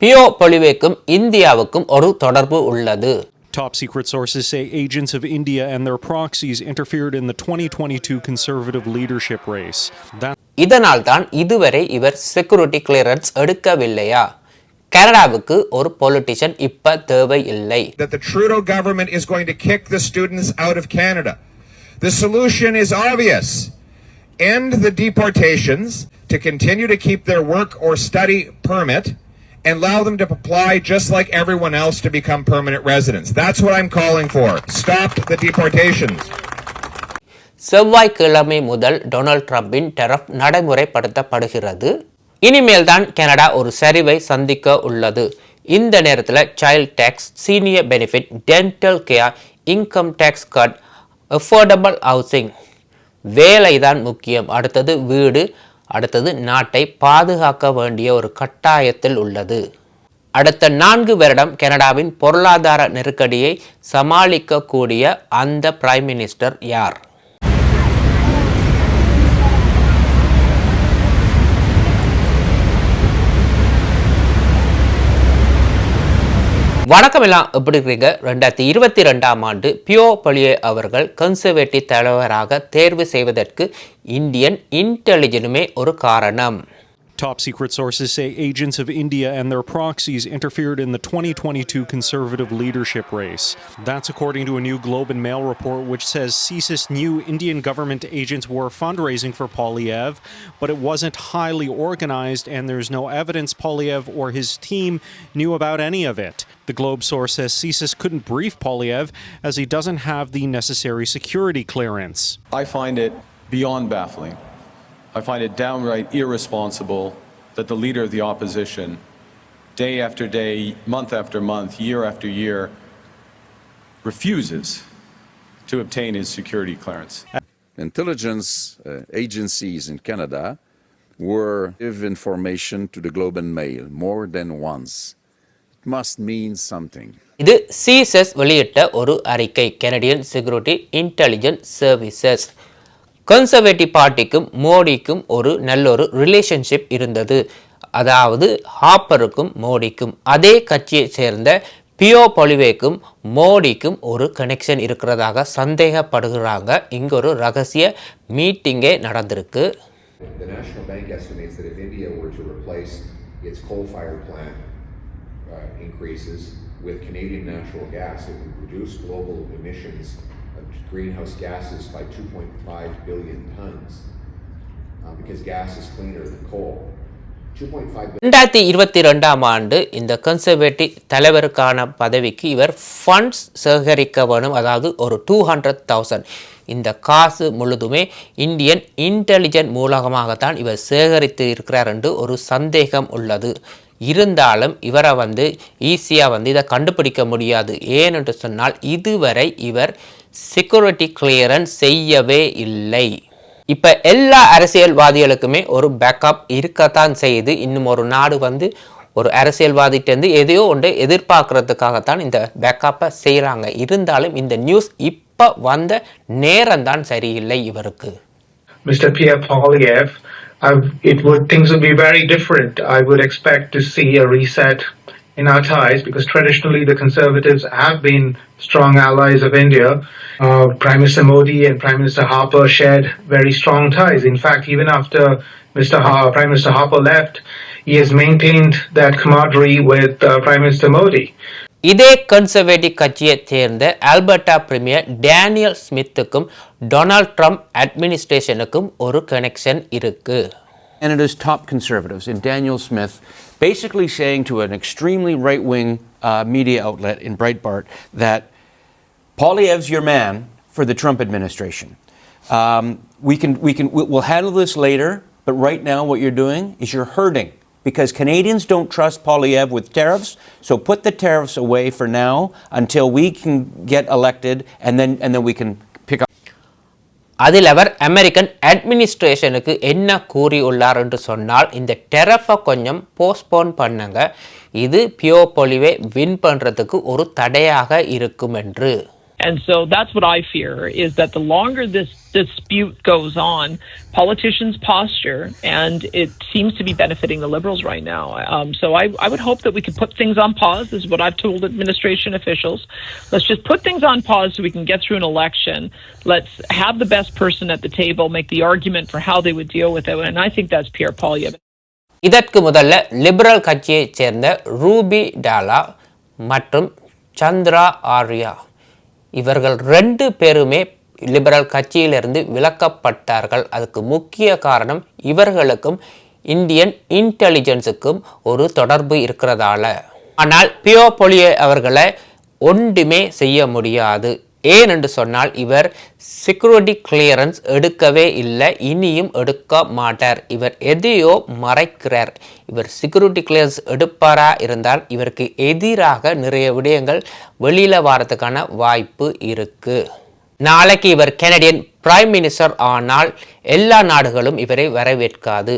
பியோ பொலிவேக்கும் இந்தியாவுக்கும் ஒரு தொடர்பு உள்ளது Top secret sources say agents of India and their proxies interfered in the 2022 conservative leadership race. That இதனால் தான் இதுவரை இவர் செக்யூரிட்டி கிளியரன்ஸ் எடுக்கவில்லையா கனடாவுக்கு ஒரு பொலிட்டிஷியன் இப்ப தேவை இல்லை that the Trudeau government is going to kick the students out of Canada. The solution is obvious. End the deportations to continue to keep their work or study permit and allow them to apply just like everyone else to become permanent residents. That's what I'm calling for. Stop the deportations. செவ்வாய்க்கிழமை முதல் Donald ட்ரம்பின் டெரப் நடைமுறைப்படுத்தப்படுகிறது இனிமேல் தான் Canada ஒரு சரிவை சந்திக்க உள்ளது இந்த நேரத்தில் child tax senior benefit dental care income tax cut affordable housing வேலை தான் முக்கியம் அடுத்தது வீடு அடுத்தது நாட்டை பாதுகாக்க வேண்டிய ஒரு கட்டாயத்தில் உள்ளது. அடுத்த நான்கு வருடம் கனடாவின் பொருளாதார நெருக்கடியை சமாளிக்கக்கூடிய அந்த பிரைம் மினிஸ்டர் யார்? வணக்கம் எல்லாம் எப்படி இருக்கிறீங்க ரெண்டாயிரத்தி இருபத்தி ரெண்டாம் ஆண்டு பியோ பலியே அவர்கள் கன்சர்வேட்டிவ் தலைவராக தேர்வு செய்வதற்கு இந்தியன் இன்டெலிஜென்ஸுமே ஒரு காரணம். Top secret sources say agents of India and their proxies interfered in the 2022 conservative leadership race. That's according to a new Globe and Mail report which says CSIS knew Indian government agents were fundraising for Polyev, but it wasn't highly organized and there's no evidence Polyev or his team knew about any of it. The Globe source says CSIS couldn't brief Polyev as he doesn't have the necessary security clearance. I find it beyond baffling. I find it downright irresponsible that the leader of the opposition, day after day, month after month, year after year, refuses to obtain his security clearance. intelligence uh, agencies in Canada were give information to the Globe and Mail more than once. It must mean something. இது CSS வெளியிட்ட ஒரு அறிக்கை Canadian security intelligence services conservative பார்ட்டிக்கும் மோடிக்கும் ஒரு நல்ல ஒரு relationship இருந்தது அதாவது ஹாப்பருக்கும் மோடிக்கும் அதே கட்சியை சேர்ந்த பியோ பொலிவேக்கும் மோடிக்கும் ஒரு கனெக்ஷன் இருக்கிறதாக சந்தேகப்படுகிறாங்க இங்கே ஒரு ரகசிய மீட்டிங்கே நடந்திருக்கு The National Bank estimates that if India were to replace its coal-fired plant uh, increases with Canadian natural gas, it would reduce global emissions greenhouse gases by 2.5 billion tons, uh, because gas is cleaner than coal. ரெண்டாயிரத்தி இருபத்தி ரெண்டாம் ஆண்டு இந்த conservative தலைவருக்கான பதவிக்கு இவர் funds சேகரிக்க வேணும் அதாவது ஒரு டூ ஹண்ட்ரட் தௌசண்ட் இந்த காசு முழுதுமே இந்தியன் இன்டெலிஜென்ட் மூலமாகத்தான் இவர் சேகரித்து இருக்கிறார் என்று ஒரு சந்தேகம் உள்ளது. இருந்தாலும் இவரை வந்து ஈஸியாக வந்து இதை கண்டுபிடிக்க முடியாது. ஏனென்று சொன்னால் இதுவரை இவர் செக்யூரிட்டி கிளியரன்ஸ் செய்யவே இல்லை இப்போ எல்லா அரசியல்வாதிகளுக்குமே ஒரு பேக்கப் இருக்கத்தான் செய்யுது இன்னும் ஒரு நாடு வந்து ஒரு அரசியல்வாதிட்டேருந்து எதையோ ஒன்று எதிர்பார்க்கறதுக்காகத்தான் இந்த பேக்கப்பை செய்கிறாங்க இருந்தாலும் இந்த நியூஸ் இப்போ வந்த நேரம் தான் சரியில்லை இவருக்கு Mr. Pierre Polyev, I, it would things would be very different. I would expect to see a reset in our ties because traditionally the Conservatives have been strong allies of India. Uh, Prime Minister Modi and Prime Minister Harper shared very strong ties. In fact, even after Mr. Har- Prime Minister Harper left, he has maintained that camaraderie with uh, Prime Minister Modi. இதே conservative கட்சியைச் சேர்ந்த Alberta premier Daniel ஸ்மித்துக்கும் Donald Trump அட்மினிஸ்ட்ரேஷனுக்கும் ஒரு connection இருக்கு Canada's top conservatives and Daniel Smith basically saying to an extremely right wing uh, media outlet in Breitbart that Poiliev's your man for the Trump administration. Um, we can, we can, we- we'll handle this later, but right now what you're doing is you're hurting because Canadians don't trust Polyev with tariffs. So put the tariffs away for now until we can get elected, and then and then we can. அதில் அவர் American அட்மினிஸ்ட்ரேஷனுக்கு என்ன கூறியுள்ளார் என்று சொன்னால் இந்த டெரஃபை கொஞ்சம் postpone பண்ணுங்க. இது Pio பொலிவை win பண்ணுறதுக்கு ஒரு தடையாக இருக்கும் என்று And so that's what I fear is that the longer this dispute goes on, politicians posture, and it seems to be benefiting the Liberals right now. Um, so I, I would hope that we could put things on pause. This is what I've told administration officials. Let's just put things on pause so we can get through an election. Let's have the best person at the table make the argument for how they would deal with it. And I think that's Pierre Polyev. இதற்கு முதல்ல liberal கட்சியைச் சேர்ந்த Ruby டாலா மற்றும் சந்திரா ஆர்யா இவர்கள் ரெண்டு பேருமே liberal கட்சியிலிருந்து விலக்கப்பட்டார்கள். அதுக்கு முக்கிய காரணம் இவர்களுக்கும் இந்தியன் இன்டெலிஜென்ஸுக்கும் ஒரு தொடர்பு இருக்கிறதால. ஆனால் பியோ பொலியே அவர்களை ஒன்றுமே செய்ய முடியாது. ஏன் என்று சொன்னால் இவர் செக்யூரிட்டி கிளியரன்ஸ் எடுக்கவே இல்லை இனியும் எடுக்க மாட்டார். இவர் எதையோ மறைக்கிறார். இவர் செக்யூரிட்டி கிளியரன்ஸ் எடுப்பாரா இருந்தால் இவருக்கு எதிராக நிறைய விடயங்கள் வெளியில் வரதுக்கான வாய்ப்பு இருக்கு. நாளைக்கு இவர் கெனடியன் பிரைம் மினிஸ்டர் ஆனால் எல்லா நாடுகளும் இவரை வரவேற்காது.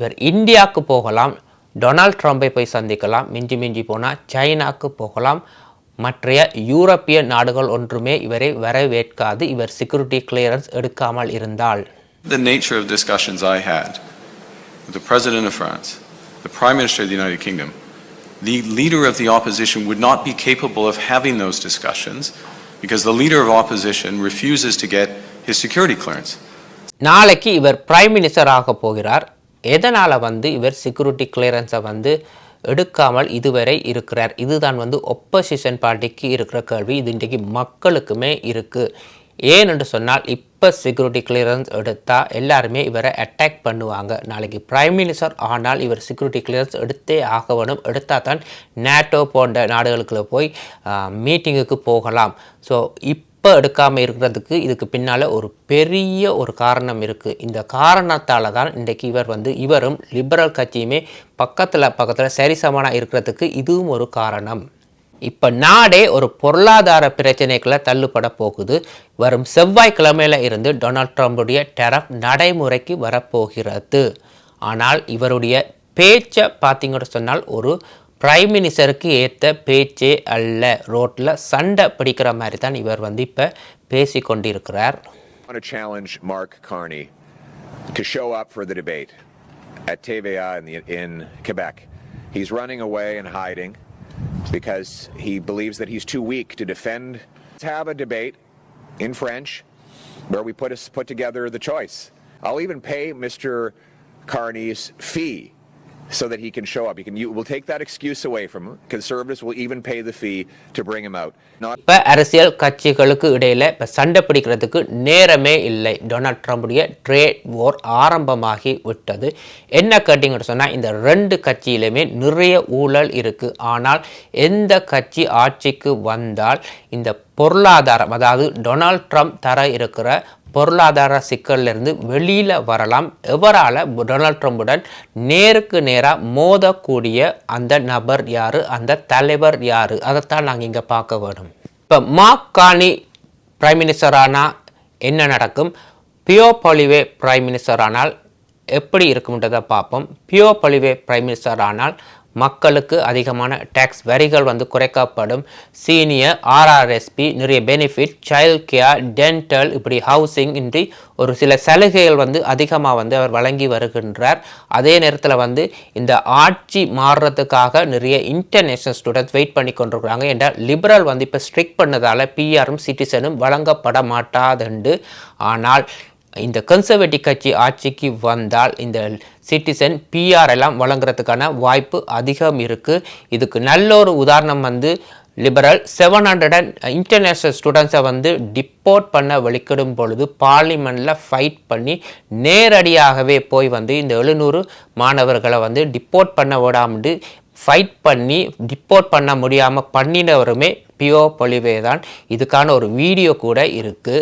இவர் இந்தியாவுக்கு போகலாம் டொனால்ட் ட்ரம்பை போய் சந்திக்கலாம் மிஞ்சி மிஞ்சி போனால் சைனாவுக்கு போகலாம் மற்றைய யூரோப்பிய நாடுகள் ஒன்றுமே இவரை வரவேற்காது இவர் செக்யூரிட்டி கிளியரன்ஸ் எடுக்காமல் இருந்தால் The nature of discussions I had with the President of France, the Prime Minister of the United Kingdom, the leader of the opposition would not be capable of having those discussions because the leader of opposition refuses to get his security clearance. நாளைக்கு இவர் prime minister ஆக போகிறார் எதனால் வந்து இவர் security கிளியரன்ஸை வந்து எடுக்காமல் இதுவரை இருக்கிறார். இதுதான் வந்து ஒப்போசிஷன் பார்ட்டிக்கு இருக்கிற கேள்வி. இது இன்றைக்கு மக்களுக்குமே இருக்குது ஏன் என்று சொன்னால் இப்போ செக்யூரிட்டி கிளியரன்ஸ் எடுத்தால் எல்லாருமே இவரை அட்டாக் பண்ணுவாங்க. நாளைக்கு பிரைம் மினிஸ்டர் ஆனால் இவர் செக்யூரிட்டி கிளியரன்ஸ் எடுத்தே ஆக வேணும். எடுத்தால் தான் நேட்டோ போன்ற நாடுகளுக்குள்ளே போய் மீட்டிங்குக்கு போகலாம். ஸோ இப் இப்போ எடுக்காமல் இருக்கிறதுக்கு இதுக்கு பின்னால் ஒரு பெரிய ஒரு காரணம் இருக்குது இந்த காரணத்தால் தான் இன்றைக்கு இவர் வந்து இவரும் லிபரல் கட்சியுமே பக்கத்தில் பக்கத்தில் சரிசமனாக இருக்கிறதுக்கு இதுவும் ஒரு காரணம். இப்போ நாடே ஒரு பொருளாதார பிரச்சனைக்குள்ள தள்ளுபட போகுது. வரும் செவ்வாய்க்கிழமையில் இருந்து டொனால்ட் ட்ரம்புடைய டெரப் நடைமுறைக்கு வரப்போகிறது. ஆனால் இவருடைய பேச்சை பார்த்தீங்கன்னு சொன்னால் ஒரு பிரைம் மினிஸ்டருக்கு ஏற்ற பேச்சே அல்ல ரோட்டில் சண்டை பிடிக்கிற மாதிரி தான் இவர் வந்து இப்போ பேசி கொண்டிருக்கிறார் I want to challenge Mark Carney to show up for the debate at TVA in, the, in Quebec. He's running away and hiding because he believes that he's too weak to defend. Let's have a debate in French where we put, us, put together the choice. I'll even pay Mr. Carney's fee so that he can show up. You can, you, will take that excuse away from him. Conservatives will even pay the fee to bring him out. Not இப்போ அரசியல் கட்சிகளுக்கு இடையில் இப்போ சண்டை பிடிக்கிறதுக்கு நேரமே இல்லை Donald ட்ரம்புடைய trade வார் ஆரம்பமாகி விட்டது என்ன கேட்டிங்கன்னு சொன்னால் இந்த ரெண்டு கட்சியிலுமே நிறைய ஊழல் இருக்குது ஆனால் எந்த கட்சி ஆட்சிக்கு வந்தால் இந்த பொருளாதாரம் அதாவது டொனால்ட் ட்ரம்ப் தர இருக்கிற பொருளாதார சிக்கல்லிருந்து வெளியில் வரலாம். எவரால் டொனால்ட் ட்ரம்புடன் நேருக்கு நேராக மோதக்கூடிய அந்த நபர் யார்? அந்த தலைவர் யார்? அதைத்தான் நாங்கள் இங்கே பார்க்க வேணும் இப்போ மார்க் கானி பிரைம் மினிஸ்டர் ஆனால் என்ன நடக்கும்? பியோ பொலிவே பிரைம் மினிஸ்டர் ஆனால் எப்படி இருக்கும்ன்றதை பார்ப்போம். பியோ பொலிவே பிரைம் மினிஸ்டர் ஆனால் மக்களுக்கு அதிகமான டேக்ஸ் வரிகள் வந்து குறைக்கப்படும். சீனியர் ஆர்ஆர்எஸ்பி நிறைய பெனிஃபிட் சைல்ட் கேர் டென்டல் இப்படி ஹவுசிங் இன்றி ஒரு சில சலுகைகள் வந்து அதிகமாக வந்து அவர் வழங்கி வருகின்றார். அதே நேரத்தில் வந்து இந்த ஆட்சி மாறுறதுக்காக நிறைய இன்டர்நேஷ்னல் ஸ்டூடெண்ட்ஸ் வெயிட் பண்ணி கொண்டிருக்கிறாங்க. என்றால் லிபரல் வந்து இப்போ ஸ்ட்ரிக் பண்ணதால் பிஆரும் சிட்டிசனும் வழங்கப்பட மாட்டாதுண்டு. ஆனால் இந்த கன்சர்வேட்டிவ் கட்சி ஆட்சிக்கு வந்தால் இந்த சிட்டிசன் பிஆர் எல்லாம் வழங்குறதுக்கான வாய்ப்பு அதிகம் இருக்குது இதுக்கு நல்ல ஒரு உதாரணம் வந்து liberal seven hundred and international ஸ்டூடெண்ட்ஸை வந்து டிப்போர்ட் பண்ண வெளிக்கிடும் பொழுது பார்லிமெண்ட்டில் ஃபைட் பண்ணி நேரடியாகவே போய் வந்து இந்த எழுநூறு மாணவர்களை வந்து டிப்போர்ட் பண்ண விடாமட்டு ஃபைட் பண்ணி டிப்போர்ட் பண்ண முடியாமல் பண்ணினவருமே பியோ பொலிவே தான். இதுக்கான ஒரு வீடியோ கூட இருக்குது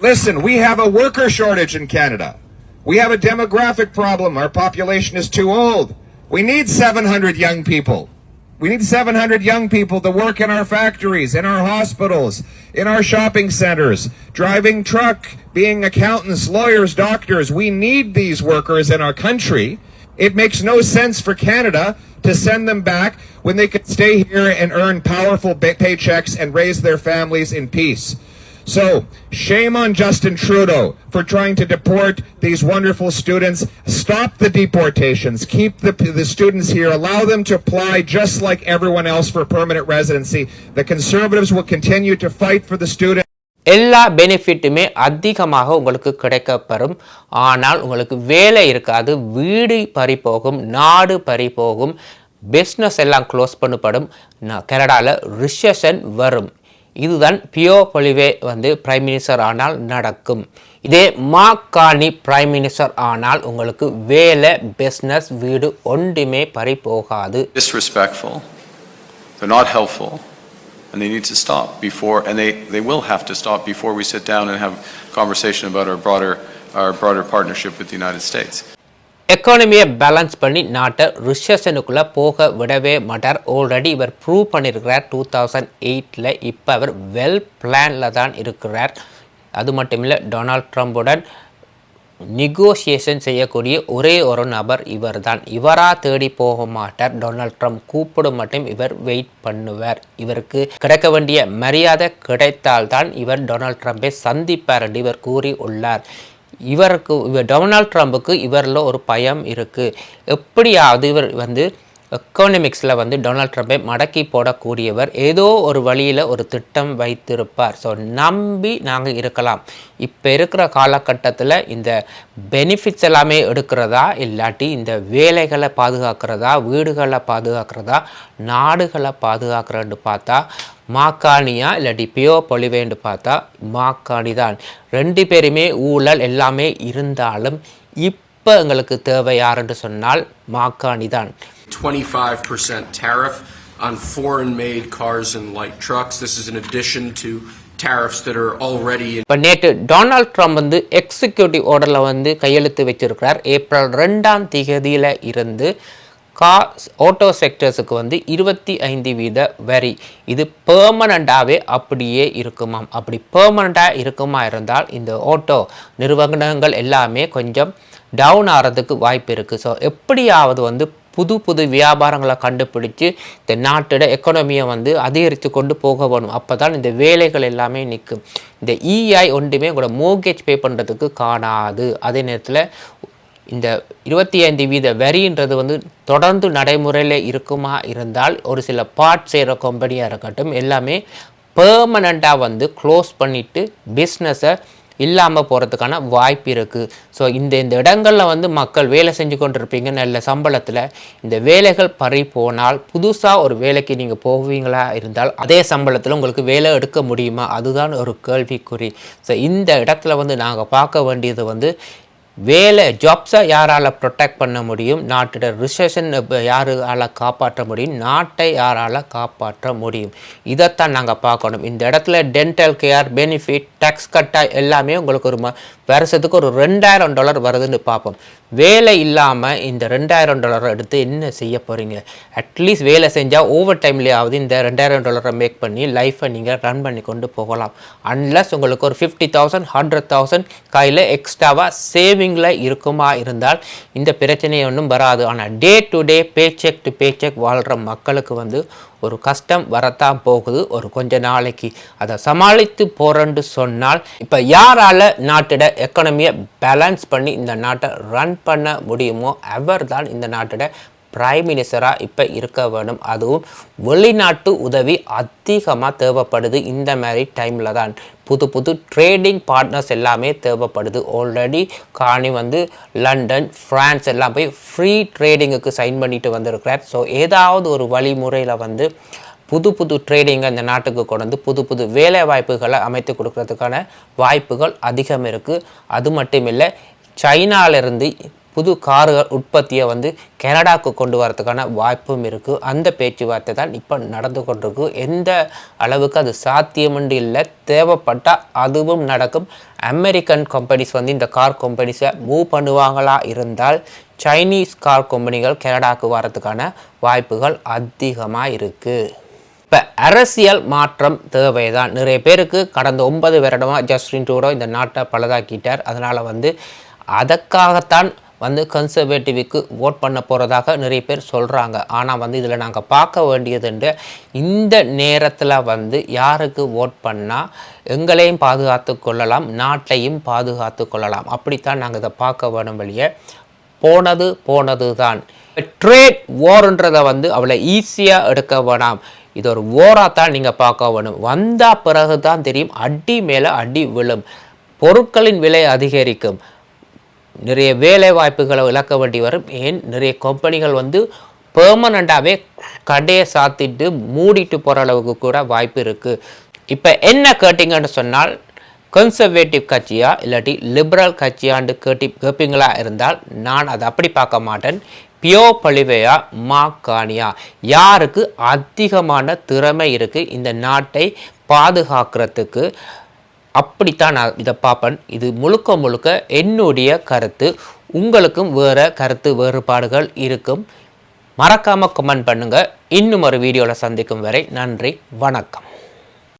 Listen, we have a worker shortage in Canada. We have a demographic problem. Our population is too old. We need 700 young people. We need 700 young people to work in our factories, in our hospitals, in our shopping centers, driving truck, being accountants, lawyers, doctors. We need these workers in our country. It makes no sense for Canada to send them back when they could stay here and earn powerful paychecks and raise their families in peace. So, shame on Justin Trudeau for trying to deport these wonderful students. Stop the deportations. Keep the, the students here. Allow them to apply just like everyone else for permanent residency. The Conservatives will continue to fight for the students. எல்லா பெனிஃபிட்டுமே அதிகமாக உங்களுக்கு கிடைக்கப்பெறும் ஆனால் உங்களுக்கு வேலை இருக்காது வீடு பறி நாடு பறி பிஸ்னஸ் எல்லாம் க்ளோஸ் பண்ணப்படும் கனடாவில் ரிசெஷன் வரும் இதுதான் பியோ பொலிவே வந்து பிரைம் மினிஸ்டர் ஆனால் நடக்கும் இதே மாக்காணி பிரைம் மினிஸ்டர் ஆனால் உங்களுக்கு வேலை பிஸ்னஸ் வீடு ஒன்றுமே பறி போகாது disrespectful, they're not helpful, and they need to stop before, and they, they will have to stop before we sit down and have conversation about our broader, our broader partnership with the United States. எக்கானமியை balance பண்ணி நாட்டை ரிசெஷனுக்குள்ளே போக விடவே மாட்டார். Already இவர் prove பண்ணியிருக்கிறார் two thousand எயிட்டில் இப்போ அவர் வெல் பிளானில் தான் இருக்கிறார். அது மட்டும் இல்லை டொனால்ட் ட்ரம்புடன் நெகோசியேஷன் செய்யக்கூடிய ஒரே ஒரு நபர் இவர் தான் இவராக தேடி போக மாட்டார். டொனால்ட் ட்ரம்ப் கூப்பிடும் மட்டும் இவர் வெயிட் பண்ணுவார். இவருக்கு கிடைக்க வேண்டிய மரியாதை கிடைத்தால்தான் இவர் டொனால்ட் ட்ரம்பை சந்திப்பார் என்று இவர் கூறி உள்ளார் இவருக்கு இவர் டொனால்ட் ட்ரம்புக்கு இவரில் ஒரு பயம் இருக்குது எப்படியாவது இவர் வந்து எக்கானமிக்ஸில் வந்து டொனால்ட் ட்ரம்பை மடக்கி போடக்கூடியவர் ஏதோ ஒரு வழியில் ஒரு திட்டம் வைத்திருப்பார். ஸோ நம்பி நாங்கள் இருக்கலாம். இப்போ இருக்கிற காலகட்டத்தில் இந்த பெனிஃபிட்ஸ் எல்லாமே எடுக்கிறதா இல்லாட்டி இந்த வேலைகளை பாதுகாக்கிறதா வீடுகளை பாதுகாக்கிறதா நாடுகளை பாதுகாக்கிறன்னு பார்த்தா மாக்காணியா இல்லாட்டி பியோ பொலிவேன்னு பார்த்தா மாக்காணி தான் ரெண்டு பேருமே ஊழல் எல்லாமே இருந்தாலும் இப்போ எங்களுக்கு தேவை யாருன்னு சொன்னால் மாக்காணி தான் 25% tariff on foreign made cars and light trucks. This is in addition to tariffs that are already. இப்போ நேற்று டொனால்ட் ட்ரம்ப் வந்து எக்ஸிக்யூட்டிவ் ஆர்டரில் வந்து கையெழுத்து வச்சிருக்கிறார் ஏப்ரல் ரெண்டாம் தேதியில் இருந்து கா ஆட்டோ செக்டர்ஸுக்கு வந்து இருபத்தி ஐந்து வீத வரி. இது பெர்மனண்ட்டாகவே அப்படியே இருக்குமாம். அப்படி பெர்மனண்ட்டாக இருக்குமா இருந்தால் இந்த ஆட்டோ நிறுவனங்கள் எல்லாமே கொஞ்சம் டவுன் ஆகிறதுக்கு வாய்ப்பு இருக்குது ஸோ எப்படியாவது வந்து புது புது வியாபாரங்களை கண்டுபிடிச்சு இந்த நாட்டோட எக்கனமியை வந்து அதிகரித்து கொண்டு போக வேணும். அப்போ தான் இந்த வேலைகள் எல்லாமே நிற்கும். இந்த இஐ ஒன்றுமே உங்களோட மோர்கேஜ் பே பண்ணுறதுக்கு காணாது. அதே நேரத்தில் இந்த இருபத்தி ஐந்து வீத வரின்றது வந்து தொடர்ந்து நடைமுறையில் இருக்குமா இருந்தால் ஒரு சில பார்ட் செய்கிற கம்பெனியாக இருக்கட்டும் எல்லாமே பெர்மனண்ட்டாக வந்து க்ளோஸ் பண்ணிவிட்டு பிஸ்னஸை இல்லாமல் போகிறதுக்கான வாய்ப்பு இருக்குது ஸோ இந்த இந்த இடங்களில் வந்து மக்கள் வேலை செஞ்சு கொண்டு இருப்பீங்க நல்ல சம்பளத்தில். இந்த வேலைகள் பறி போனால் புதுசாக ஒரு வேலைக்கு நீங்கள் போவீங்களா இருந்தால் அதே சம்பளத்தில் உங்களுக்கு வேலை எடுக்க முடியுமா? அதுதான் ஒரு கேள்விக்குறி. ஸோ இந்த இடத்துல வந்து நாங்கள் பார்க்க வேண்டியது வந்து வேலை ஜாப்ஸை யாரால் ப்ரொடெக்ட் பண்ண முடியும் நாட்டோட ரிசெஷன் யாரால் காப்பாற்ற முடியும் நாட்டை யாரால் காப்பாற்ற முடியும். இதைத்தான் நாங்கள் பார்க்கணும். இந்த இடத்துல டென்டல் கேர் பெனிஃபிட் டேக்ஸ் கட்டாக எல்லாமே உங்களுக்கு ஒரு ம வருஷத்துக்கு ஒரு ரெண்டாயிரம் டாலர் வருதுன்னு பார்ப்போம். வேலை இல்லாமல் இந்த ரெண்டாயிரம் டாலரை எடுத்து என்ன செய்ய போகிறீங்க அட்லீஸ்ட் வேலை செஞ்சால் ஓவர் டைம்லேயாவது இந்த ரெண்டாயிரம் டாலரை மேக் பண்ணி லைஃப்பை நீங்கள் ரன் பண்ணி கொண்டு போகலாம். அன்லஸ் உங்களுக்கு ஒரு ஃபிஃப்டி தௌசண்ட் ஹண்ட்ரட் தௌசண்ட் கையில் எக்ஸ்ட்ராவாக சேவிங் சேவிங்கில் இருக்குமா இருந்தால் இந்த பிரச்சனை ஒன்றும் வராது. ஆனால் day to day paycheck to paycheck வாழ்கிற மக்களுக்கு வந்து ஒரு கஷ்டம் வரத்தான் போகுது ஒரு கொஞ்ச நாளைக்கு. அதை சமாளித்து போகிறேன்னு சொன்னால் இப்போ யாரால் நாட்டோட எக்கனமியை பேலன்ஸ் பண்ணி இந்த நாட்டை ரன் பண்ண முடியுமோ அவர் தான் இந்த நாட்டோட பிரைம் மினிஸ்டராக இப்போ இருக்க வேணும். அதுவும் வெளிநாட்டு உதவி அதிகமாக தேவைப்படுது இந்த மாதிரி டைமில் தான். புது புது ட்ரேடிங் பார்ட்னர்ஸ் எல்லாமே தேவைப்படுது. ஆல்ரெடி காணி வந்து லண்டன் ஃப்ரான்ஸ் எல்லாம் போய் ஃப்ரீ ட்ரேடிங்குக்கு சைன் பண்ணிட்டு வந்திருக்கிறார். ஸோ ஏதாவது ஒரு வழிமுறையில் வந்து புது புது ட்ரேடிங்கை இந்த நாட்டுக்கு கொண்டு வந்து புது புது வேலை வாய்ப்புகளை அமைத்து கொடுக்கறதுக்கான வாய்ப்புகள் அதிகம் இருக்குது அது மட்டும் இல்லை சைனாவிலிருந்து புது கார்கள் உற்பத்தியை வந்து கனடாவுக்கு கொண்டு வரதுக்கான வாய்ப்பும் இருக்குது அந்த பேச்சுவார்த்தை தான் இப்போ நடந்து கொண்டிருக்கு. எந்த அளவுக்கு அது சாத்தியமுண்டு இல்லை தேவைப்பட்டால் அதுவும் நடக்கும். அமெரிக்கன் கம்பெனிஸ் வந்து இந்த கார் கம்பெனிஸை மூவ் பண்ணுவாங்களா இருந்தால் சைனீஸ் கார் கம்பெனிகள் கனடாவுக்கு வரதுக்கான வாய்ப்புகள் அதிகமாக இருக்குது இப்போ அரசியல் மாற்றம் தேவைதான். நிறைய பேருக்கு கடந்த ஒன்பது வருடமாக ஜஸ்டின் ட்ரூடோ இந்த நாட்டை பழுதாக்கிட்டார். அதனால் வந்து அதற்காகத்தான் வந்து கன்சர்வேட்டிவுக்கு ஓட் பண்ண போகிறதாக நிறைய பேர் சொல்கிறாங்க ஆனால் வந்து இதில் நாங்கள் பார்க்க வேண்டியதுண்டு இந்த நேரத்தில் வந்து யாருக்கு ஓட் பண்ணால் எங்களையும் பாதுகாத்து கொள்ளலாம் நாட்டையும் பாதுகாத்து கொள்ளலாம். அப்படித்தான் நாங்கள் இதை பார்க்க வேணும் வெளியே. போனது போனது தான் ட்ரேட் ஓருன்றதை வந்து அவளை ஈஸியாக எடுக்க வேணாம். இது ஒரு ஓராக தான் நீங்கள் பார்க்க வேணும். வந்த பிறகு தான் தெரியும் அடி மேலே அடி விழும். பொருட்களின் விலை அதிகரிக்கும். நிறைய வேலை வாய்ப்புகளை இழக்க வேண்டி வரும். ஏன்? நிறைய கம்பெனிகள் வந்து பெர்மனண்ட்டாகவே கடையை சாத்திட்டு மூடிட்டு போகிற அளவுக்கு கூட வாய்ப்பு இருக்குது இப்போ என்ன கேட்டிங்கன்னு சொன்னால் கன்சர்வேட்டிவ் கட்சியா இல்லாட்டி லிபரல் கட்சியாண்டு கேட்டி கேட்பீங்களா இருந்தால் நான் அதை அப்படி பார்க்க மாட்டேன். பியோ பழிவையா மா. கானியா யாருக்கு அதிகமான திறமை இருக்குது இந்த நாட்டை பாதுகாக்கிறதுக்கு? அப்படித்தான் நான் இதை பார்ப்பேன். இது முழுக்க முழுக்க என்னுடைய கருத்து. உங்களுக்கும் வேறு கருத்து வேறுபாடுகள் இருக்கும். மறக்காமல் கமெண்ட் பண்ணுங்கள் இன்னும் ஒரு வீடியோவில் சந்திக்கும் வரை நன்றி வணக்கம்.